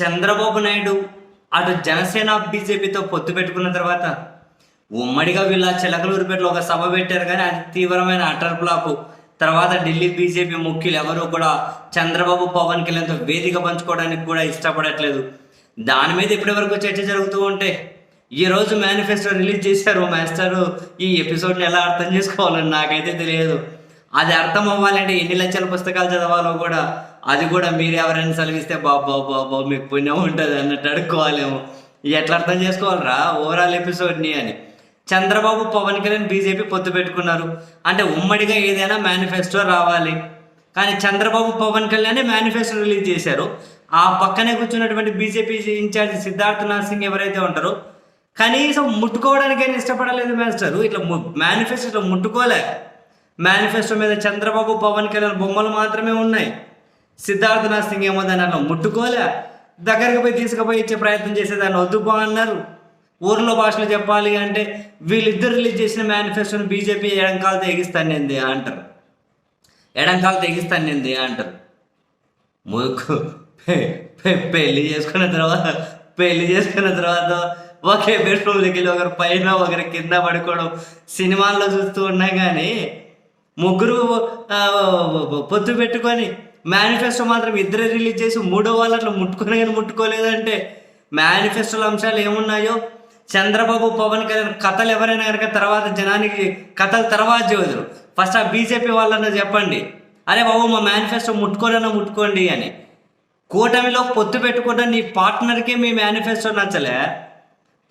చంద్రబాబు నాయుడు అటు జనసేన బీజేపీతో పొత్తు పెట్టుకున్న తర్వాత ఉమ్మడిగా వీళ్ళ చిలకలూరుపేటలో ఒక సభ పెట్టారు కానీ అది తీవ్రమైన అటర్ ఫ్లాప్ తర్వాత ఢిల్లీ బీజేపీ ముఖ్యులు ఎవరూ కూడా చంద్రబాబు పవన్ కళ్యాణ్తో వేదిక పంచుకోవడానికి కూడా ఇష్టపడట్లేదు. దాని మీద ఇప్పటివరకు చర్చ జరుగుతూ ఉంటే ఈ రోజు మేనిఫెస్టో రిలీజ్ చేశారు మాస్టర్. ఈ ఎపిసోడ్ని ఎలా అర్థం చేసుకోవాలని నాకైతే తెలియదు. అది అర్థం అవ్వాలంటే ఎన్ని లక్షల పుస్తకాలు చదవాలో కూడా అది కూడా మీరు ఎవరైనా సెలవిస్తే బాబా బాబా మీకు పుణ్యం ఉంటుంది అన్నట్టు అడుక్కోవాలేమో. ఎట్లా అర్థం చేసుకోవాలరా? ఓవరాల్ ఎపిసోడ్ని అని. చంద్రబాబు పవన్ కళ్యాణ్ బీజేపీ పొత్తు పెట్టుకున్నారు. అంటే ఉమ్మడిగా ఏదైనా మేనిఫెస్టో రావాలి. కానీ చంద్రబాబు పవన్ కళ్యాణ్ మేనిఫెస్టో రిలీజ్ చేశారు. ఆ పక్కనే కూర్చున్నటువంటి బీజేపీ ఇన్ఛార్జ్ సిద్ధార్థనాథ్ సింగ్ ఎవరైతే ఉంటారో కనీసం ముట్టుకోవడానికైనా ఇష్టపడలేదు మాస్టర్ ఇట్లా మేనిఫెస్టో ఇట్లా ముట్టుకోలే. మేనిఫెస్టో మీద చంద్రబాబు పవన్ కళ్యాణ్ బొమ్మలు మాత్రమే ఉన్నాయి. సిద్ధార్థనాథ్ సింగ్ ఏమో దాన్ని అట్లా ముట్టుకోలే. దగ్గరికి పోయి తీసుకుపోయి ఇచ్చే ప్రయత్నం చేసేదాన్ని వద్దు బా అన్నారు. ఊర్లో భాషలో చెప్పాలి అంటే వీళ్ళిద్దరు రిలీజ్ చేసిన మేనిఫెస్టోని బీజేపీ ఎడంకాలతో ఎగిస్తానేంది అంటారు. ఎడంకాలతో ఎగిస్తానేంది అంటారు. ముక్కు పెళ్ళి చేసుకున్న తర్వాత పెళ్ళి చేసుకున్న తర్వాత ఒకే బెడ్రూమ్లోకి వెళ్ళి ఒకరు పైన ఒకరి కింద పడుకోవడం సినిమాల్లో చూస్తూ ఉన్నాయి కానీ ముగ్గురు పొత్తు పెట్టుకొని మేనిఫెస్టో మాత్రం ఇద్దరే రిలీజ్ చేసి మూడో వాళ్ళు అట్లా ముట్టుకుని కానీ ముట్టుకోలేదంటే మేనిఫెస్టోలో అంశాలు ఏమున్నాయో? చంద్రబాబు పవన్ కళ్యాణ్ కథలు ఎవరైనా కనుక తర్వాత జనానికి కథలు తర్వాత చదువుతారు ఫస్ట్ ఆ బీజేపీ వాళ్ళన్నా చెప్పండి. అరే బాబు మా మేనిఫెస్టో ముట్టుకోరన్నా ముట్టుకోండి అని. కూటమిలో పొత్తు పెట్టుకుంటే నీ పార్ట్నర్కే మీ మేనిఫెస్టో నచ్చలే?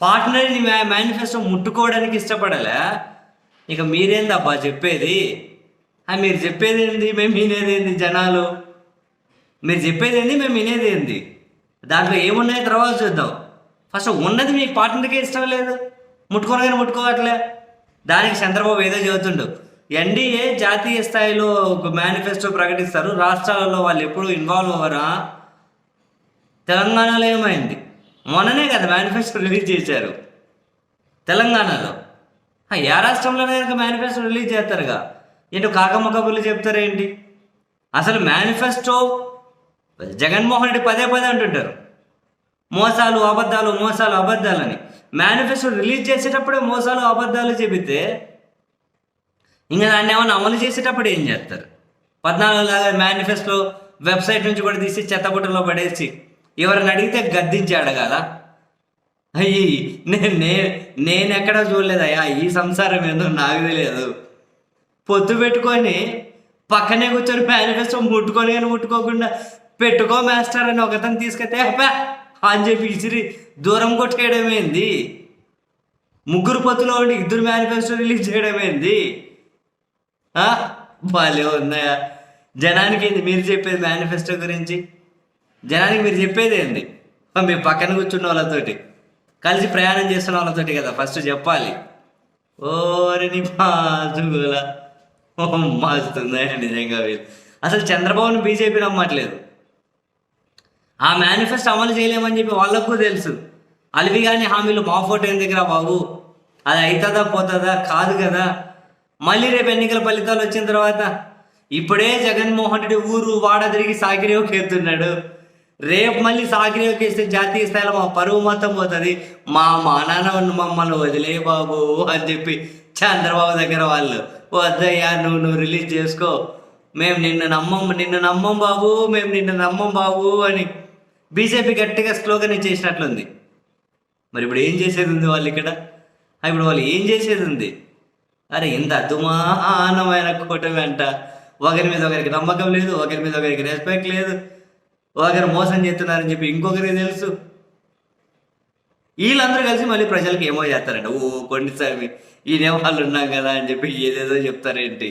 పార్ట్నర్ నీ మేనిఫెస్టో ముట్టుకోవడానికి ఇష్టపడలే? ఇక మీరేందబ్బా చెప్పేది? మీరు చెప్పేది ఏంది? మేము వినేది ఏంది జనాలు? మీరు చెప్పేది ఏంది? మేము వినేది ఏంది? దాంట్లో ఏమున్నాయో తర్వాత చూద్దాం. ఫస్ట్ ఉన్నది మీకు పార్ట్నర్కే ఇష్టం లేదు? ముట్టుకోనగానే ముట్టుకోవట్లే. దానికి చంద్రబాబు ఏదో చెబుతుండు. ఎన్డీఏ జాతీయ స్థాయిలో ఒక మేనిఫెస్టో ప్రకటిస్తారు. రాష్ట్రాలలో వాళ్ళు ఎప్పుడు ఇన్వాల్వ్ అవ్వరా? తెలంగాణలో ఏమైంది? మొన్ననే కదా మేనిఫెస్టో రిలీజ్ చేశారు. తెలంగాణలో. ఆ, ఏ రాష్ట్రంలోనే కనుక మేనిఫెస్టో రిలీజ్ చేస్తారుగా. ఏంటో కాకమ్మ కబుర్లు చెప్తారేంటి? అసలు మేనిఫెస్టో జగన్మోహన్ రెడ్డి పదే పదే అంటుంటారు. మోసాలు అబద్ధాలు మోసాలు అబద్ధాలని. మేనిఫెస్టో రిలీజ్ చేసేటప్పుడే మోసాలు అబద్ధాలు చెబితే ఇంకా దాన్ని ఏమైనా అమలు చేసేటప్పుడు ఏం చేస్తారు? పద్నాలుగు లాగా మేనిఫెస్టో వెబ్సైట్ నుంచి కూడా తీసి చెత్తబుట్టలో పడేసి ఎవరిని అడిగితే గద్దించి అడగాల? అయ్యి నేను నే- నేను ఎక్కడా చూడలేదయ్యా ఈ సంసారం ఏందో నాకు తెలియదు. పొత్తు పెట్టుకొని పక్కనే కూర్చొని మేనిఫెస్టో ముట్టుకొని కానీ ముట్టుకోకుండా పెట్టుకో మాస్టర్ అని ఒకతను తీసుకెళ్తే అబ్బా! అని చెప్పి ఇసిరి దూరం కొట్టేయడమేంది ముగ్గురు పొత్తులో ఉండి ఇద్దరు మేనిఫెస్టో రిలీజ్ చేయడమేంది ఆ? భలే ఉన్నాయా జనానికి ఏంది? మీరు చెప్పేది మేనిఫెస్టో గురించి? జనానికి మీరు చెప్పేది ఏంది? మీ పక్కన కూర్చున్న వాళ్ళతోటి. కలిసి ప్రయాణం చేస్తున్న వాళ్ళతోటి కదా ఫస్ట్ చెప్పాలి. ఓరిని మాజుగుల మాస్తుందయ్యా నిజంగా వీళ్ళు. అసలు చంద్రబాబుని బీజేపీ నమ్మట్లేదు. ఆ మేనిఫెస్టో అమలు చేయలేమని చెప్పి వాళ్ళకు తెలుసు. అలివి కానీ హామీలు మా ఫోటో దగ్గర బాబు? అది అవుతుందా పోతుందా? కాదు కదా. మళ్ళీ రేపు ఎన్నికల ఫలితాలు వచ్చిన తర్వాత ఇప్పుడే జగన్మోహన్ రెడ్డి ఊరు వాడ తిరిగి సాగిరేవుకి ఎత్తున్నాడు రేపు మళ్ళీ సాగిరేవుకి వేస్తే జాతీయ స్థాయిలో మా పరువు మొత్తం పోతుంది. మా మా నాన్న మమ్మల్ని వదిలే బాబు అని చెప్పి చంద్రబాబు దగ్గర వాళ్ళు వద్దయ్యా నువ్వు నువ్వు రిలీజ్ చేసుకో. మేము నిన్ను నమ్మం నిన్ను నమ్మం బాబు మేము నిన్ను నమ్మం బాబు అని బీజేపీ గట్టిగా స్లోగన్ చేసినట్లుంది మరి ఇప్పుడు ఏం చేసేది ఉంది వాళ్ళు ఇక్కడ? ఇప్పుడు వాళ్ళు ఏం చేసేది ఉంది అరే ఇంత అద్దుమానమైన కూటమి అంట. ఒకరి మీద ఒకరికి నమ్మకం లేదు ఒకరి మీద ఒకరికి రెస్పెక్ట్ లేదు. ఒకరు మోసం చేస్తున్నారని చెప్పి ఇంకొకరికి తెలుసు. వీళ్ళందరూ కలిసి మళ్ళీ ప్రజలకు ఏమో చేస్తారంట. ఓ కొండిసారి ఈ వాళ్ళు ఉన్నాం కదా అని చెప్పి ఏదేదో చెప్తారేంటి?